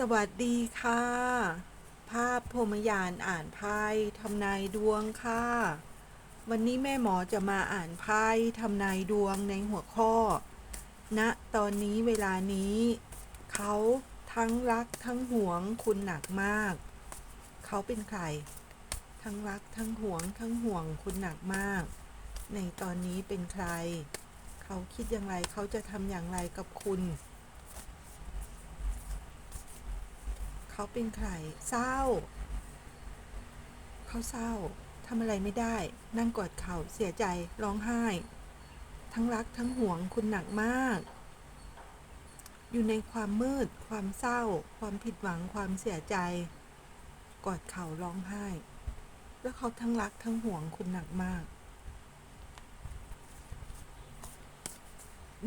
สวัสดีค่ะ ภาพพรมยานอ่านไพ่ทำนายดวงค่ะ วันนี้แม่หมอจะมาอ่านไพ่ทำนายดวงในหัวข้อณตอนนี้เวลานี้ เขาทั้งรักทั้งหวงคุณหนักมาก เขาเป็นใคร ทั้งรักทั้งหวง ทั้งห่วงคุณหนักมาก ในตอนนี้เป็นใคร เขาคิดอย่างไรเขาจะทำอย่างไรกับคุณ เขาเป็นใคร เศร้า เขาเศร้าทำอะไรไม่ได้ นั่งกอดเข่าเสียใจร้องไห้ ทั้งรักทั้งห่วงคุณหนักมาก อยู่ในความมืด ความเศร้า ความผิดหวังความเสียใจ กอดเข่าร้องไห้ แล้วเขาทั้งรักทั้งห่วงคุณหนักมาก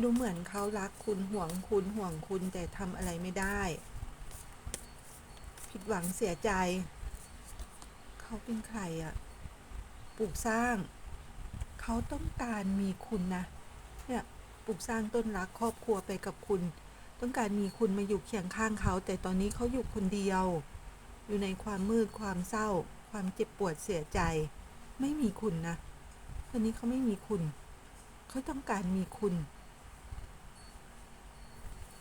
ดูเหมือนเขารักคุณห่วงคุณห่วงคุณแต่ทำอะไรไม่ได้ ผิดหวังเสียใจ เขาเป็นใครอะปลูกสร้าง เขาต้องการมีคุณนะ เนี่ยปลูกสร้างต้นรักครอบครัวไปกับคุณ ต้องการมีคุณมาอยู่เคียงข้างเขา แต่ตอนนี้เขาอยู่คนเดียว อยู่ในความมืดความเศร้า ความเจ็บปวดเสียใจ ไม่มีคุณนะ ตอนนี้เขาไม่มีคุณ เขาต้องการมีคุณ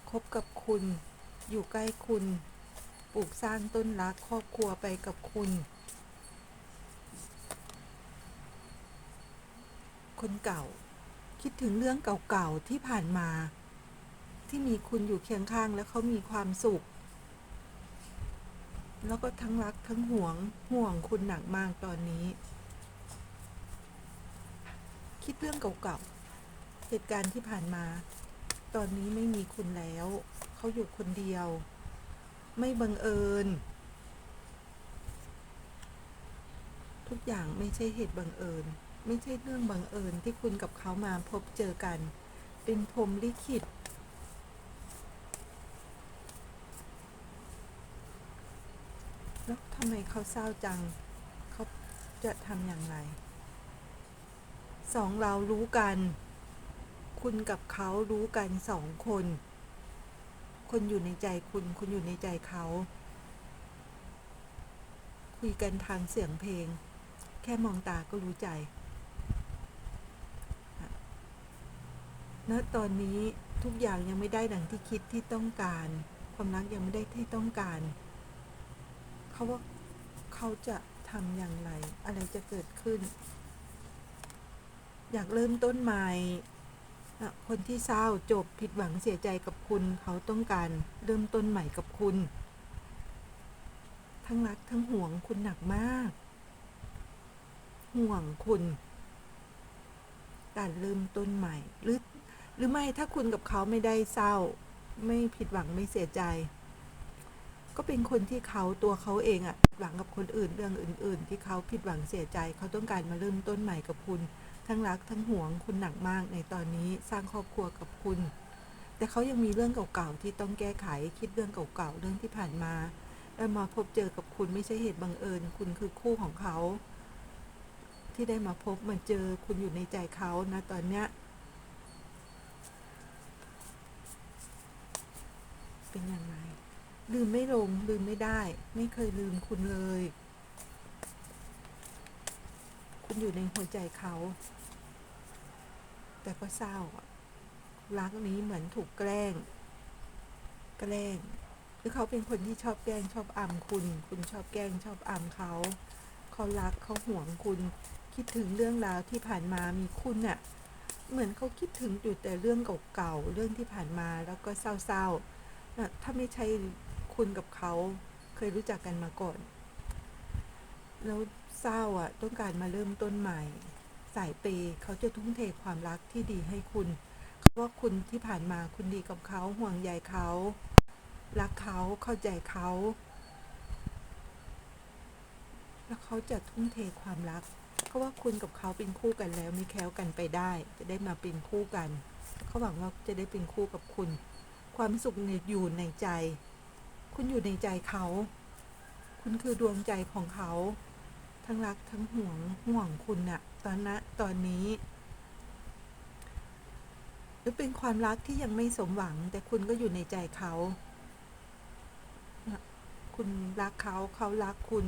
คบกับคุณ อยู่ใกล้คุณ ปลูกสร้างต้นรักครอบครัวไปกับคุณ คนเก่า คิดถึงเรื่องเก่าๆที่ผ่านมา ที่มีคุณอยู่เคียงข้างแล้วเขามีความสุข แล้วก็ทั้งรักทั้งห่วงห่วงคุณหนักมากตอนนี้ คิดเรื่องเก่าๆเหตุการณ์ที่ผ่านมา ตอนนี้ไม่มีคุณแล้ว เขาอยู่คนเดียว ไม่บังเอิญ ทุกอย่างไม่ใช่เหตุบังเอิญ ไม่ใช่เรื่องบังเอิญที่คุณกับเขามาพบเจอกัน เป็นพรมลิขิตแล้วทำไมเขาเศร้าจัง เขาจะทำอย่างไร สองเรารู้กัน คุณกับเขารู้กันสองคน คนอยู่ในใจคุณ คุณอยู่ในใจเขา คุยกันทางเสียงเพลง แค่มองตาก็รู้ใจ ณ ตอนนี้ทุกอย่างยังไม่ได้ดังที่คิดที่ต้องการ ความรักยังไม่ได้ที่ต้องการ เขาว่าเขาจะทำอย่างไร อะไรจะเกิดขึ้น อยากเริ่มต้นใหม่ คนที่เศร้าจบผิดหวังเสียใจกับคุณ เขาต้องการเริ่มต้นใหม่กับคุณ ทั้งรักทั้งห่วงคุณหนักมาก ห่วงคุณ การเริ่มต้นใหม่ หรือหรือไม่ถ้าคุณกับเขาไม่ได้เศร้า ไม่ผิดหวังไม่เสียใจ ก็เป็นคนที่เขาตัวเขาเองอะหวังกับคนอื่นเรื่องอื่น ๆ ที่เขาผิดหวังเสียใจ เขาต้องการมาเริ่มต้นใหม่กับคุณ ทั้งรักทั้งห่วงคุณหนักมากในตอนนี้สร้างครอบครัวกับคุณ แต่เขายังมีเรื่องเก่าๆที่ต้องแก้ไขคิดเรื่องเก่าๆเรื่องที่ผ่านมาแล้มาพบเจอกับคุณไม่ใช่เหตุบังเอิญ คุณคือคู่ของเขา ที่ได้มาพบมาเจอคุณอยู่ในใจเขานะตอนเนี้ยเป็นยังไงลืมไม่ลงลืมไม่ได้ ไม่เคยลืมคุณเลย คุณอยู่ในหัวใจเขา แต่ก็เศร้าอะรักนี้เหมือนถูกแกล้ง แกล้งหรือเขาเป็นคนที่ชอบแกล้งชอบอำคุณ คุณชอบแกล้งชอบอำเขาเขารักเขาห่วงคุณ คิดถึงเรื่องราวที่ผ่านมามีคุณอะเหมือนเขาคิดถึงอยู่แต่เรื่องเก่าๆเรื่องที่ผ่านมาแล้วก็เศร้าๆถ้าไม่ใช่คุณกับเขาเคยรู้จักกันมาก่อน แล้วเศร้าอะต้องการมาเริ่มต้นใหม่ สายเปเขาจะทุ่มเทความรักที่ดีให้คุณเขาว่าคุณที่ผ่านมาคุณดีกับเขาห่วงใยเขารักเขาเข้าใจเขา แล้วเขาจะทุ่มเทความรักเขาว่าคุณกับเขาเป็นคู่กันแล้วมีแคล้วกันไปได้ จะได้มาเป็นคู่กันเขาหวังว่าจะได้เป็นคู่กับคุณ ความสุขอยู่ในใจ คุณอยู่ในใจเขา คุณคือดวงใจของเขา ทั้งรักทั้งห่วงห่วงคุณอะ ตอนนะตอนนี้ หรือเป็นความรักที่ยังไม่สมหวัง แต่คุณก็อยู่ในใจเขา คุณรักเขาเขารักคุณ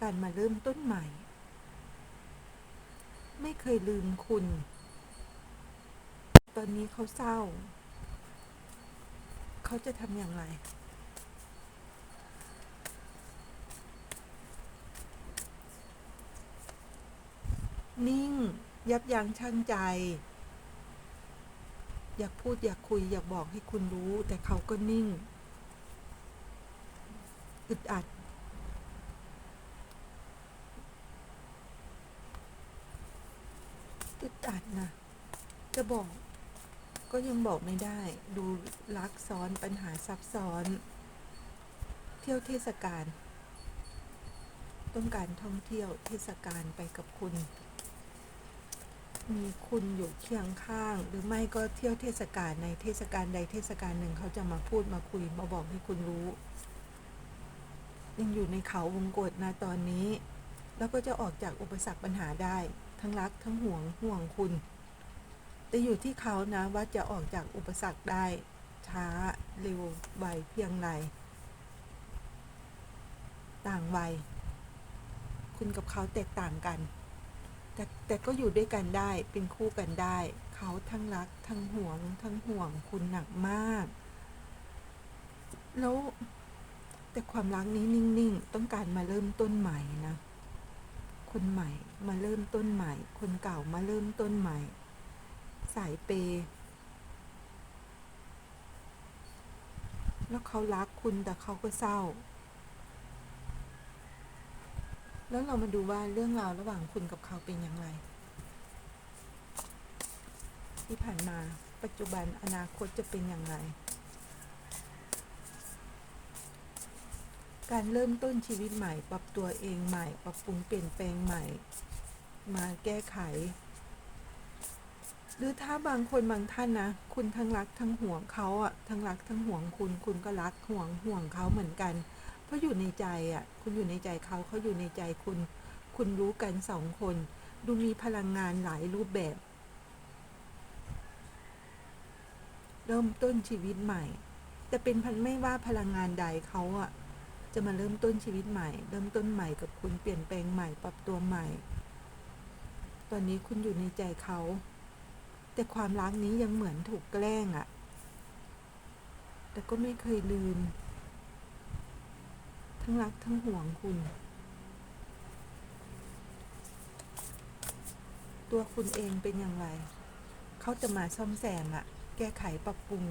การมาเริ่มต้นใหม่ ไม่เคยลืมคุณ ตอนนี้เขาเศร้า เขาจะทำอย่างไร นิ่ง ยับยั้งชั่งใจ อยากพูดอยากคุยอยากบอกให้คุณรู้ แต่เขาก็นิ่ง อึดอัด อึดอัดนะ จะบอก ก็ยังบอกไม่ได้ ดูลักซ้อนปัญหาซับซ้อน เที่ยวเทศกาลต้องการท่องเที่ยวเทศกาลไปกับคุณ มีคุณอยู่เคียงข้าง หรือไม่ก็เที่ยวเทศกาลในเทศกาลใดเทศกาลหนึ่งเขาจะมาพูดมาคุยมาบอกให้คุณรู้ ยังอยู่ในเขาวงกฏนะตอนนี้ แล้วก็จะออกจากอุปสรรคปัญหาได้ ทั้งรักทั้งห่วงห่วงคุณ แต่อยู่ที่เขานะว่าจะออกจากอุปสรรคได้ ช้าเร็วไวเพียงไรต่างวัยคุณกับเขาแตกต่างกัน แต่แต่ก็อยู่ด้วยกันได้เป็นคู่กันได้ เขาทั้งรักทั้งห่วงทั้งห่วงคุณหนักมาก แล้วแต่ความรักนี้นิ่งๆ ต้องการมาเริ่มต้นใหม่นะ คนใหม่มาเริ่มต้นใหม่ คนเก่ามาเริ่มต้นใหม่ สายเปย์แล้วเขารักคุณแต่เขาก็เศร้า แล้วเรามาดูว่าเรื่องราวระหว่างคุณกับเขาเป็นอย่างไร ที่ผ่านมาปัจจุบันอนาคตจะเป็นอย่างไร การเริ่มต้นชีวิตใหม่ปรับตัวเองใหม่ ปรับปรุงเปลี่ยนแปลงใหม่ มาแก้ไข หรือถ้าบางคนบางท่านนะ คุณทั้งรักทั้งห่วงเขาอะทั้งรักทั้งห่วงคุณคุณก็รักห่วงห่วงเขาเหมือนกัน เพราะอยู่ในใจอะ คุณอยู่ในใจเขาเขาอยู่ในใจคุณ คุณรู้กันสองคน ดูมีพลังงานหลายรูปแบบ เริ่มต้นชีวิตใหม่ แต่เป็นพันไม่ว่าพลังงานใดเขาอะ จะมาเริ่มต้นชีวิตใหม่ เริ่มต้นใหม่กับคุณเปลี่ยนแปลงใหม่ปรับตัวใหม่ ตอนนี้คุณอยู่ในใจเขา แต่ความรักนี้ยังเหมือนถูกแกล้งอะ แต่ก็ไม่เคยลืม ทั้งรักทั้งห่วงคุณ ตัวคุณเองเป็นอย่างไร เขาจะมาซ่อมแซมอะแก้ไขปรับปรุง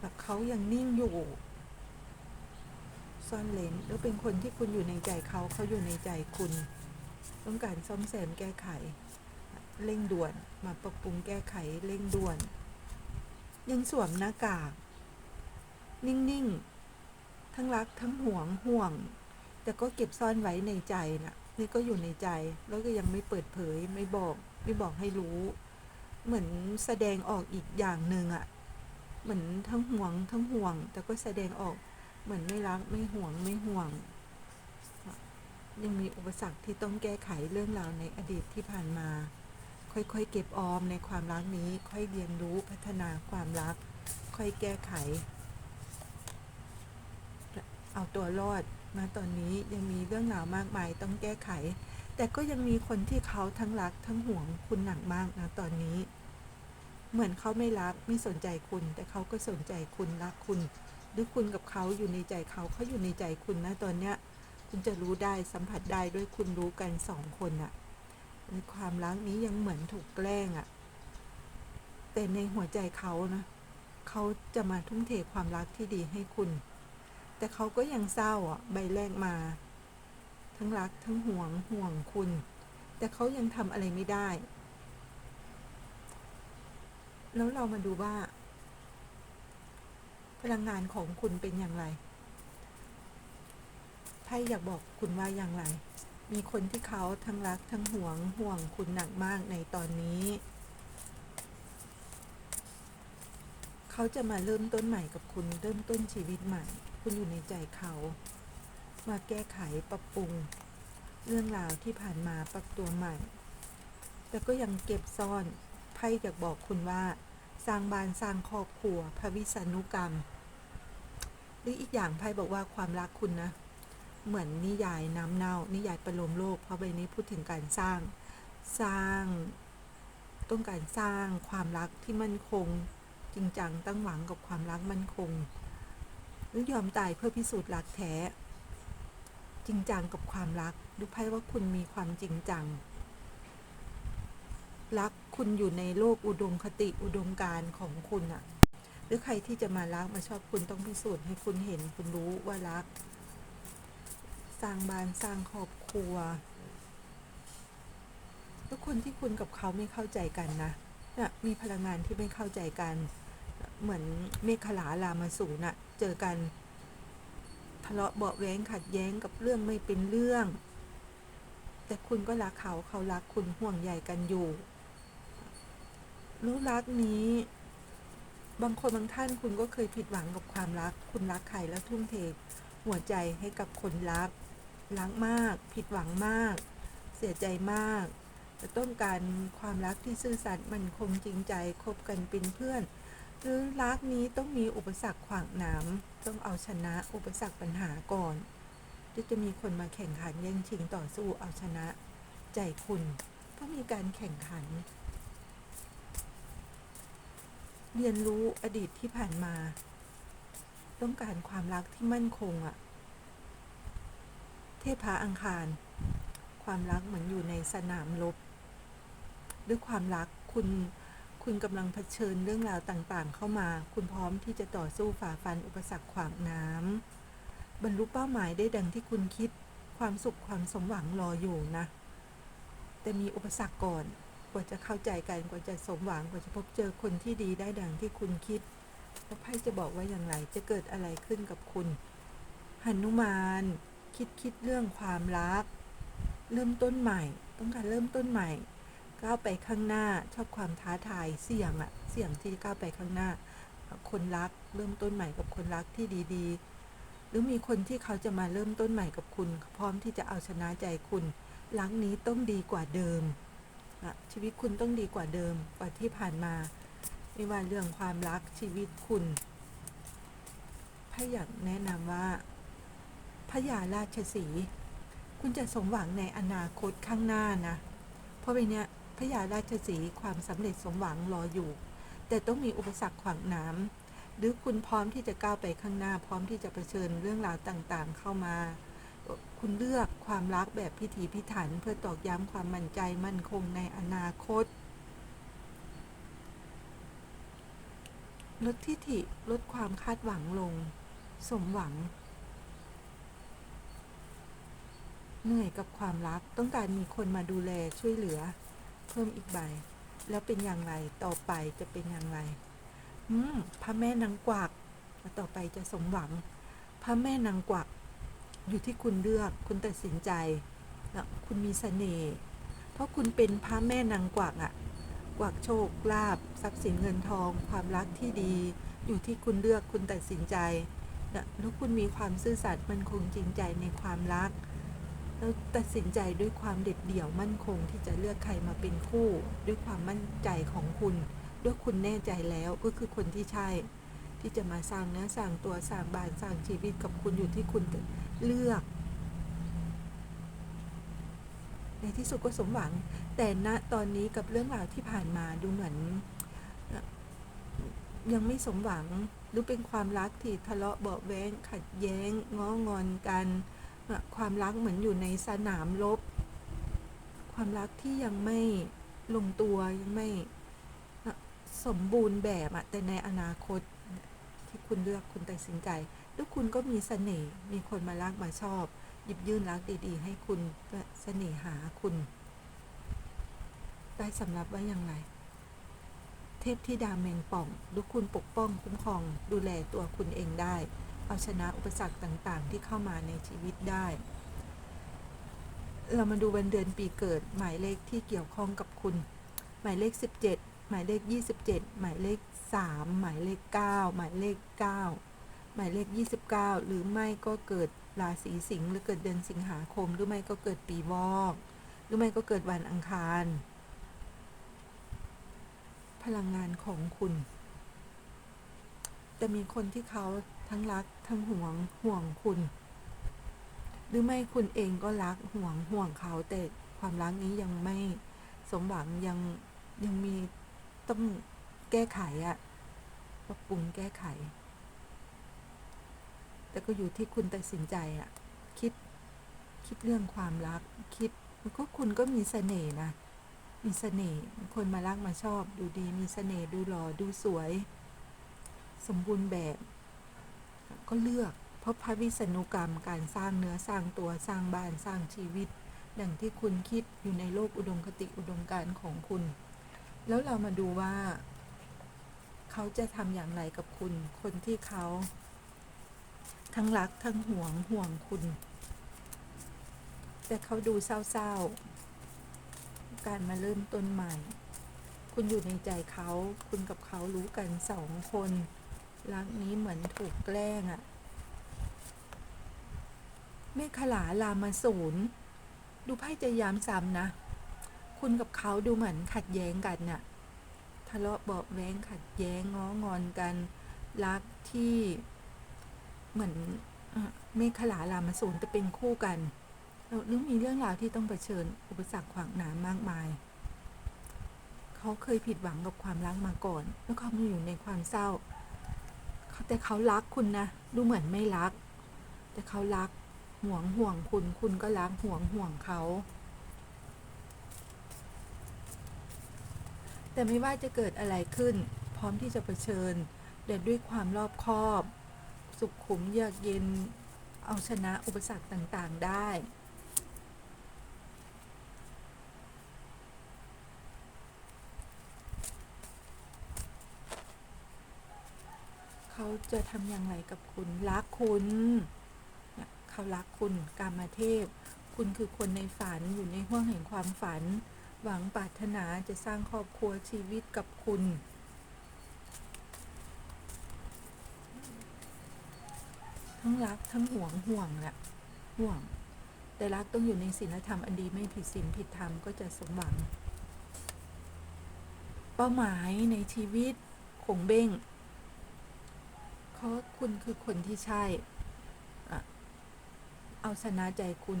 แบบเขายังนิ่งอยู่ ซ่อนเลนแล้วเป็นคนที่คุณอยู่ในใจเขาเขาอยู่ในใจคุณ ต้องการซ่อมแซมแก้ไข เร่งด่วนมาปรับปรุงแก้ไขเร่งด่วน ยังสวมหน้ากาก นิ่ง ๆ ทั้งรักทั้งห่วงห่วง แต่ก็เก็บซ่อนไว้ในใจนะนี่ก็อยู่ในใจแล้วก็ยังไม่เปิดเผยไม่บอกไม่บอกให้รู้ เหมือนแสดงออกอีกอย่างหนึ่งอะเหมือนทั้งห่วงทั้งห่วง แต่ก็แสดงออกเหมือนไม่รักไม่ห่วงไม่ห่วง ยังมีอุปสรรคที่ต้องแก้ไขเรื่องราวในอดีตที่ผ่านมา ค่อยๆ เก็บออมในความรักนี้ ค่อยเรียนรู้พัฒนาความรัก ค่อยแก้ไข เอาตัวรอด มาตอนนี้ยังมีเรื่องราวมากมายต้องแก้ไข แต่ก็ยังมีคนที่เขาทั้งรักทั้งห่วงคุณหนักมากนะตอนนี้ เหมือนเขาไม่รักไม่สนใจคุณ แต่เขาก็สนใจคุณรักคุณ หรือคุณกับเขาอยู่ในใจเขาเขาอยู่ในใจคุณนะตอนเนี้ย คุณจะรู้ได้สัมผัสได้ด้วยคุณรู้กันสองคนอะในความรักนี้ยังเหมือนถูกแกล้งอะแต่ในหัวใจเขานะเขาจะมาทุ่มเทความรักที่ดีให้คุณ แต่เขาก็ยังเศร้าอะใบแรกมา ทั้งรักทั้งห่วงห่วงคุณ แต่เขายังทำอะไรไม่ได้ แล้วเรามาดูว่า พลังงานของคุณเป็นอย่างไรไพ่อยากบอกคุณว่าอย่างไร มีคนที่เขาทั้งรักทั้งห่วงห่วงคุณหนักมากในตอนนี้ เขาจะมาเริ่มต้นใหม่กับคุณเริ่มต้นชีวิตใหม่ คุณอยู่ในใจเขา มาแก้ไขปรับปรุง เรื่องราวที่ผ่านมาปรับตัวใหม่ แต่ก็ยังเก็บซ่อนไพ่อยากบอกคุณว่าสร้างบ้านสร้างครอบครัว พระวิษณุกรรม หรืออีกอย่างไพ่บอกว่าความรักคุณนะ เหมือนนิยายน้ำเน่า นิยายประโลมโลก เพราะใบนี้พูดถึงการสร้างสร้าง ต้องการสร้างความรักที่มั่นคง จริงจังตั้งหวังกับความรักมั่นคง หรือยอมตายเพื่อพิสูจน์รักแท้ จริงจังกับความรักดูไพ่ว่าคุณมีความจริงจัง รักคุณอยู่ในโลกอุดมคติอุดมการของคุณอะหรือใครที่จะมารักมาชอบคุณต้องพิสูจน์ให้คุณเห็นคุณรู้ว่ารัก สร้างบ้านสร้างครอบครัวแล้วคนที่คุณกับเขาไม่เข้าใจกันนะเนี่ยมีพลังงานที่ไม่เข้าใจกัน เหมือนเมฆลาลามาสูนอะเจอกัน ทะเลาะเบาแว้งขัดแย้งกับเรื่องไม่เป็นเรื่อง แต่คุณก็รักเขาเขารักคุณห่วงใยกันอยู่รู้รักนี้ บางคนบางท่านคุณก็เคยผิดหวังกับความรัก คุณรักใครแล้วทุ่มเทหัวใจให้กับคนรักรักมาก ผิดหวังมาก เสียใจมากแต่ต้องการความรักที่ซื่อสัตย์มันคงจริงใจคบกันเป็นเพื่อน หรือรักนี้ต้องมีอุปสรรคขวางนามต้องเอาชนะอุปสรรคปัญหาก่อน ที่จะมีคนมาแข่งขันแย่งชิงต่อสู้เอาชนะ ใจคุณเพราะมีการแข่งขัน เรียนรู้อดีตที่ผ่านมา ต้องการความรักที่มั่นคงอะเทพาอังคาร ความรักเหมือนอยู่ในสนามรบด้วยความรักคุณ คุณกำลังเผชิญเรื่องราวต่างๆ เข้ามา คุณพร้อมที่จะต่อสู้ฝ่าฟันอุปสรรคขวางน้ำบรรลุเป้าหมายได้ดังที่คุณคิด ความสุขความสมหวังรออยู่นะ แต่มีอุปสรรคก่อน กว่าจะเข้าใจกันกว่าจะสมหวังกว่าจะพบเจอคนที่ดีได้ดังที่คุณคิดแล้วไพ่จะบอกว่าอย่างไรจะเกิดอะไรขึ้นกับคุณหนุมาน คิดคิดเรื่องความรัก เริ่มต้นใหม่ ต้องการเริ่มต้นใหม่ ก้าวไปข้างหน้าชอบความท้าทายเสี่ยงอะเสี่ยงที่จะก้าวไปข้างหน้า คนรักเริ่มต้นใหม่กับคนรักที่ดีๆ หรือมีคนที่เขาจะมาเริ่มต้นใหม่กับคุณ พร้อมที่จะเอาชนะใจคุณรักนี้ต้องดีกว่าเดิมชีวิตคุณต้องดีกว่าเดิมกว่าที่ผ่านมา ไม่ว่าเรื่องความรักชีวิตคุณพระอยากแนะนำว่าพระยาราชสี คุณจะสมหวังในอนาคตข้างหน้านะ เพราะไปเนี้ย พระยาราชสีความสำเร็จสมหวังรออยู่ แต่ต้องมีอุปสรรคขวางน้ำหรือคุณพร้อมที่จะก้าวไปข้างหน้าพร้อมที่จะเผชิญเรื่องราวต่างๆ เข้ามา คุณเลือกความรักแบบพิถีพิถัน เพื่อตอกย้ำความมั่นใจมั่นคงในอนาคตลดทิฐิลดความคาดหวังลง สมหวัง เหนื่อยกับความรักต้องการมีคนมาดูแลช่วยเหลือ เพิ่มอีกใบ แล้วเป็นอย่างไรต่อไปจะเป็นอย่างไรอืมพระแม่นางกวักต่อไปจะสมหวัง พระแม่นางกวัก อยู่ที่คุณเลือกคุณตัดสินใจแล้วคุณมีเสน่ห์เพราะคุณเป็นพระแม่นางกวักอะกวักโชคลาภทรัพย์สินเงินทอง ความรักที่ดี อยู่ที่คุณเลือกคุณตัดสินใจนะแล้วคุณมีความซื่อสัตย์มันคงจริงใจในความรัก แล้วตัดสินใจด้วยความเด็ดเดี่ยวมั่นคงที่จะเลือกใครมาเป็นคู่ ด้วยความมั่นใจของคุณ ด้วยคุณแน่ใจแล้วก็คือคนที่ใช่ ที่จะมาสร้างเนื้อสร้างตัวสร้างบ้านสร้างชีวิตกับคุณอยู่ที่คุณเลือก ในที่สุดก็สมหวัง แต่ณตอนนี้กับเรื่องราวที่ผ่านมาดูเหมือน ยังไม่สมหวังหรือเป็นความรักที่ทะเลาะเบาแว้งขัดแย้งง้องอนกัน ความรักเหมือนอยู่ในสนามรบความรักที่ยังไม่ลงตัวยังไม่สมบูรณ์แบบอะแต่ในอนาคตที่คุณเลือกคุณตัดสินใจ แล้วคุณก็มีเสน่ห์มีคนมารักมาชอบ หยิบยื่นรักดีๆ ให้คุณและเสน่หาคุณได้สำรับว่าอย่างไร เทพที่ดาเมงป่องดูคุณปกป้องคุ้มครองดูแลตัวคุณเองได้ เอาชนะอุปสรรคต่างๆ ที่เข้ามาในชีวิตได้ เรามาดูวันเดือนปีเกิด หมายเลขที่เกี่ยวข้องกับคุณ หมายเลข 17 หมายเลข 27 หมายเลข 3 หมายเลข 9 หมายเลข 9 หมายเลข 29 หรือไม่ก็เกิดราศีสิงห์หรือเกิดเดือนสิงหาคม หรือไม่ก็เกิดปีวอกหรือไม่ก็เกิดวันอังคาร พลังงานของคุณ แต่มีคนที่เขา ทั้งรักทั้งห่วงห่วงคุณ หรือไม่คุณเองก็รักห่วงห่วงเขาแต่ความรักนี้ยังไม่สมหวังยังยังมีต้องแก้ไขอะปรับปรุงแก้ไข แต่ก็อยู่ที่คุณตัดสินใจอะคิดคิดเรื่องความรัก คิดก็คุณก็มีเสน่ห์นะมีเสน่ห์คนมารักมาชอบ ดูดีมีเสน่ห์ดูหล่อดูสวย สมบูรณ์แบบ ก็เลือก เพราะพระวิษณุกรรมการสร้างเนื้อสร้างตัวสร้างบ้านสร้างชีวิต ดังที่คุณคิดอยู่ในโลกอุดมคติอุดมการของคุณ แล้วเรามาดูว่า เขาจะทำอย่างไรกับคุณ คนที่เขา ทั้งรักทั้งห่วงห่วงคุณ แต่เขาดูเศร้าๆ การมาเริ่มต้นใหม่ คุณอยู่ในใจเขา คุณกับเขารู้กันสองคน รักนี้เหมือนถูกแกล้งอะเมฆขลาลามาศูนย์ดูไพ่จะย้ำซ้ำนะ คุณกับเขาดูเหมือนขัดแย้งกันน่ะ ทะเลาะเบาะแว้งขัดแย้งง้องอนกัน รักที่เหมือนเมฆขลาลามาศูนย์จะเป็นคู่กันแล้วนึกมีเรื่องราวที่ต้องเผชิญอุปสรรคขวางหนามมากมาย เขาเคยผิดหวังกับความรักมาก่อน แล้วเขามาอยู่ในความเศร้า แต่เขารักคุณนะ ดูเหมือนไม่รัก แต่เขารักห่วงห่วงคุณ คุณก็รักห่วงห่วงเขา แต่ไม่ว่าจะเกิดอะไรขึ้น พร้อมที่จะเผชิญแต่ด้วยความรอบคอบ สุขขุมเยือกเย็น เอาชนะอุปสรรคต่างๆได้ เขา จะทำอย่างไรกับคุณ รักคุณเนี่ยเขารักคุณกามเทพ คุณคือคนในฝันอยู่ในห้วงแห่งความฝัน หวังปรารถนาจะสร้างครอบครัวชีวิตกับคุณทั้งรักทั้งห่วงห่วงแหละห่วง แต่รักต้องอยู่ในศีลธรรมอันดีไม่ผิดศีลผิดธรรมก็จะสมหวัง เป้าหมายในชีวิตคงเบ้ง เพราะคุณคือคนที่ใช่อะเอาชนะใจคุณ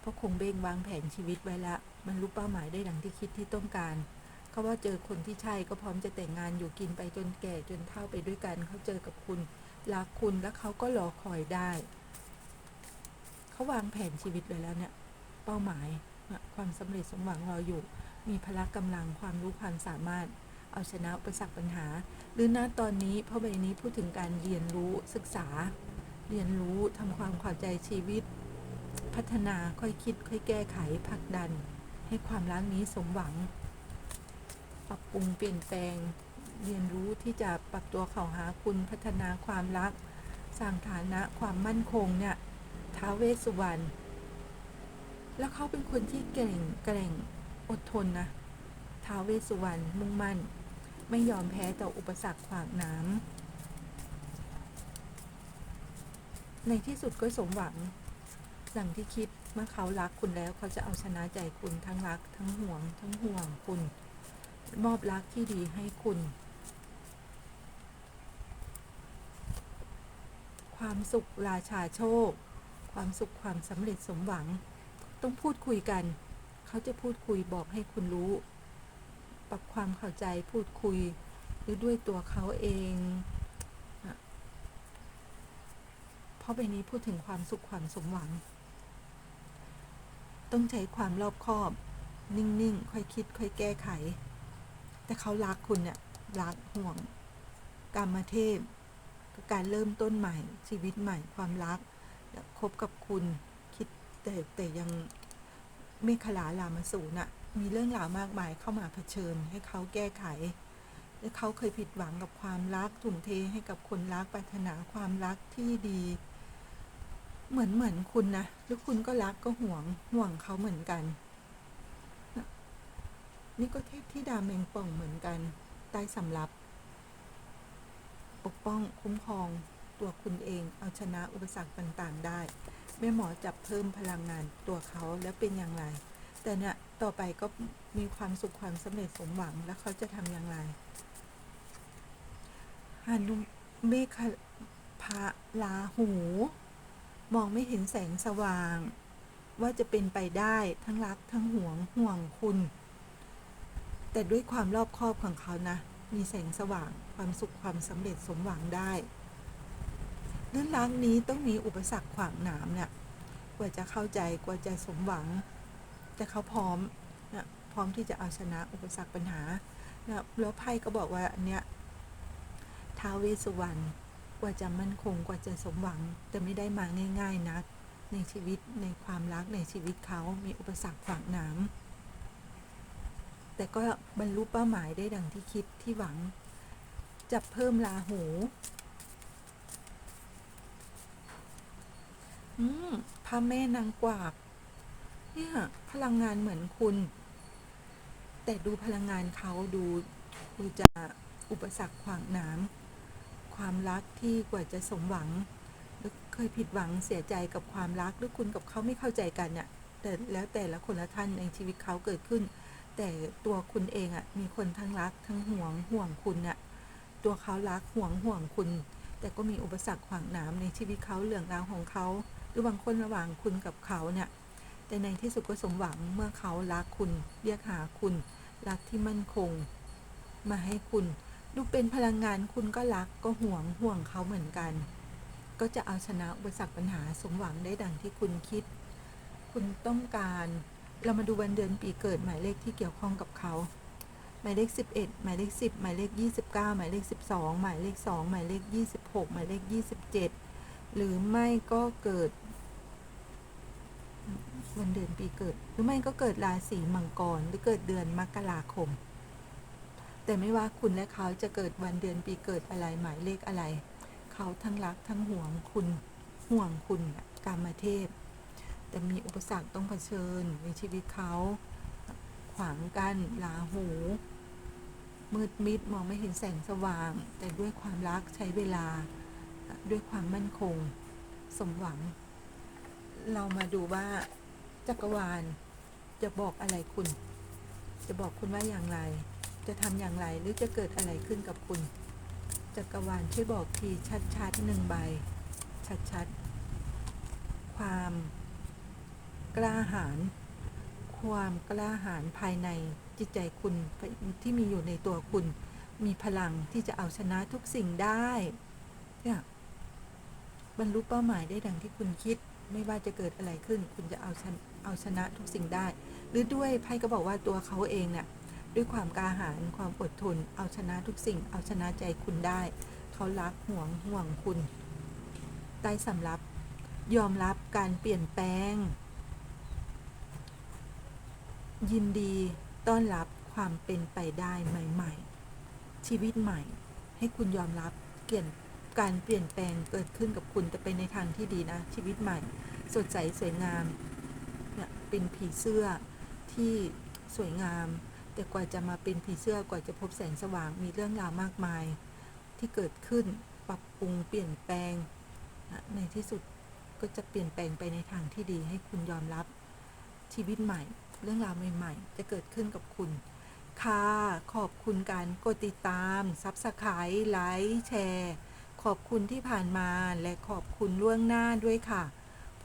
เพราะคงเบ้งวางแผนชีวิตไว้แล้วมันรู้เป้าหมายได้ดังที่คิดที่ต้องการ เขาว่าเจอคนที่ใช่ก็พร้อมจะแต่งงานอยู่กินไปจนแก่จนเฒ่าไปด้วยกัน เขาเจอกับคุณ รักคุณแล้วเขาก็รอคอยได้ เขาวางแผนชีวิตไว้แล้วเนี่ย เป้าหมาย ความสำเร็จสมหวังรออยู่ มีพละกำลังความรู้ความสามารถ เอาชนะอุปสรรคปัญหา หรือณตอนนี้พราะใบนี้พูดถึงการเรียนรู้ศึกษา เรียนรู้ทำความเข้าใจชีวิต พัฒนาค่อยคิด ค่อยแก้ไขผลักดัน ให้ความรักนี้สมหวัง ปรับปรุงเปลี่ยนแปลง เรียนรู้ที่จะปรับตัวเข้าหาคุณพัฒนาความรัก สร้างฐานะความมั่นคงเนี่ยท้าเวสสุวรรณแล้วเขาเป็นคนที่เก่งแกร่งอดทนนะท้าเวสสุวรรณมุ่งมั่น ไม่ยอมแพ้ต่ออุปสรรคขวางน้ำในที่สุดก็สมหวัง ดังที่คิดเมื่อเขารักคุณแล้วเขาจะเอาชนะใจคุณทั้งรัก ทั้งห่วง ทั้งห่วงคุณ มอบรักที่ดีให้คุณ ความสุขราชาโชค ความสุขความสำเร็จสมหวัง ต้องพูดคุยกัน เขาจะพูดคุยบอกให้คุณรู้ ปรับความเข้าใจพูดคุย หรือด้วยตัวเขาเองเพราะใบนี้พูดถึงความสุขความสมหวัง ต้องใช้ความรอบคอบ นิ่ง ๆ ค่อยคิด ค่อยแก้ไข แต่เขารักคุณเนี่ยรักห่วง กรรมเทพการเริ่มต้นใหม่ ชีวิตใหม่ความรักคบกับคุณคิดแต่แต่ยังเมฆขลาลามาสูนอะ มีเรื่องราวมากมายเข้ามาเผชิญให้เขาแก้ไข และเขาเคยผิดหวังกับความรักทุ่มเทให้กับคนรักปรารถนาความรักที่ดี เหมือนเหมือนคุณนะแล้วคุณก็รักก็ห่วงห่วงเขาเหมือนกัน นี่ก็เทพที่ดาแมงป่องเหมือนกันใต้สำรับ ปกป้องคุ้มครองตัวคุณเองเอาชนะอุปสรรคต่างๆได้แม่หมอจับเพิ่มพลังงานตัวเขาแล้วเป็นอย่างไร แต่เนี่ย ต่อไปก็มีความสุขความสำเร็จสมหวังแล้วเขาจะทำอย่างไรฮานุเมฆพระลาหู มองไม่เห็นแสงสว่าง ว่าจะเป็นไปได้ทั้งรักทั้งห่วงห่วงคุณ แต่ด้วยความรอบคอบของเขานะ มีแสงสว่างความสุขความสำเร็จสมหวังได้เรื่องรักนี้ต้องมีอุปสรรคขวางหนามเนี่ยกว่าจะเข้าใจกว่าจะสมหวัง แต่เขาพร้อมนะพร้อมที่จะเอาชนะอุปสรรคปัญหานะแล้วไพ่ก็บอกว่าอันเนี้ยท้าวเวสสุวรรณกว่าจะมั่นคงกว่าจะสมหวัง แต่ไม่ได้มาง่าย ๆนัก ในชีวิตในความรักในชีวิตเขามีอุปสรรคขวางหนามแต่ก็บรรลุเป้าหมายได้ดังที่คิดที่หวังจะเพิ่มราหู อืมพระแม่นางกวาก เนี่ยพลังงานเหมือนคุณ แต่ดูพลังงานเขาดูดูจะอุปสรรคขวางนามความรักที่กว่าจะสมหวังเคยผิดหวังเสียใจกับความรักหรือคุณกับเขาไม่เข้าใจกันเนี่ยแต่แล้วแต่ละคนละท่านในชีวิตเขาเกิดขึ้น แต่ตัวคุณเองอะ่ะมีคนทั้งรักทั้งห่วงห่วงคุณเนี่ยตัวเขารักห่วงห่วงคุณ แต่ก็มีอุปสรรคขวางหนามในชีวิตเขาเรื่องราวของเขา หรือบางคนระหว่างคุณกับเขาเนี่ย แต่ในที่สุดก็สมหวังเมื่อเขารักคุณเรียกหาคุณ รักที่มั่นคง มาให้คุณ ดูเป็นพลังงานคุณก็รักก็ห่วงห่วงเขาเหมือนกัน ก็จะเอาชนะอุปสรรคปัญหาสมหวังได้ดังที่คุณคิด คุณต้องการเรามาดูวันเดือนปีเกิดหมายเลขที่เกี่ยวข้องกับเขา หมายเลข 11 หมายเลข 10 หมายเลข 29 หมายเลข 12 หมายเลข 2 หมายเลข 26 หมายเลข 27 หรือไม่ก็เกิด วันเดือนปีเกิด หรือไม่ก็เกิดราศีมังกรหรือเกิดเดือนมกราคม แต่ไม่ว่าคุณและเขาจะเกิดวันเดือนปีเกิดอะไรหมายเลขอะไร เขาทั้งรักทั้งห่วงคุณห่วงคุณน่ะกามเทพ แต่มีอุปสรรคต้องเผชิญในชีวิตเขา ขวางกั้นลาหู มืดมิดมองไม่เห็นแสงสว่าง แต่ด้วยความรักใช้เวลาด้วยความมั่นคง สมหวัง เรามาดูว่า จักรวาล จะบอกอะไรคุณ จะบอกคุณว่าอย่างไร จะทำอย่างไรหรือจะเกิดอะไรขึ้นกับคุณ จักรวาลช่วยบอกทีชัดๆหนึ่งใบ ชัดๆ ความกล้าหาญความกล้าหาญภายในจิตใจคุณที่มีอยู่ในตัวคุณ มีพลังที่จะเอาชนะทุกสิ่งได้เนี่ยบรรลุเป้าหมายได้ดังที่คุณคิด ไม่ว่าจะเกิดอะไรขึ้น คุณจะเอาชนะ เอาชนะทุกสิ่งได้ หรือด้วยไพ่ก็บอกว่าตัวเขาเองเนี่ยด้วยความกล้าหาญความอดทน เอาชนะทุกสิ่ง เอาชนะใจคุณได้ เขารักห่วงห่วงคุณใต้สำรับยอมรับการเปลี่ยนแปลง ยินดีต้อนรับความเป็นไปได้ใหม่ ๆ ชีวิตใหม่ ให้คุณยอมรับเปลี่ยนการเปลี่ยนแปลงเกิดขึ้นกับคุณแต่เป็นในทางที่ดีนะ ชีวิตใหม่ สดใสสวยงาม เป็นผีเสื้อที่สวยงาม แต่กว่าจะมาเป็นผีเสื้อกว่าจะพบแสงสว่างมีเรื่องราวมากมาย ที่เกิดขึ้นปรับปรุงเปลี่ยนแปลง ในที่สุดก็จะเปลี่ยนแปลงไปในทางที่ดีให้คุณยอมรับชีวิตใหม่ เรื่องราวใหม่ ๆ จะเกิดขึ้นกับคุณ ค่ะ ขอบคุณการกดติดตามซับสไครต์ไลค์แชร์ ขอบคุณที่ผ่านมาและขอบคุณล่วงหน้าด้วยค่ะ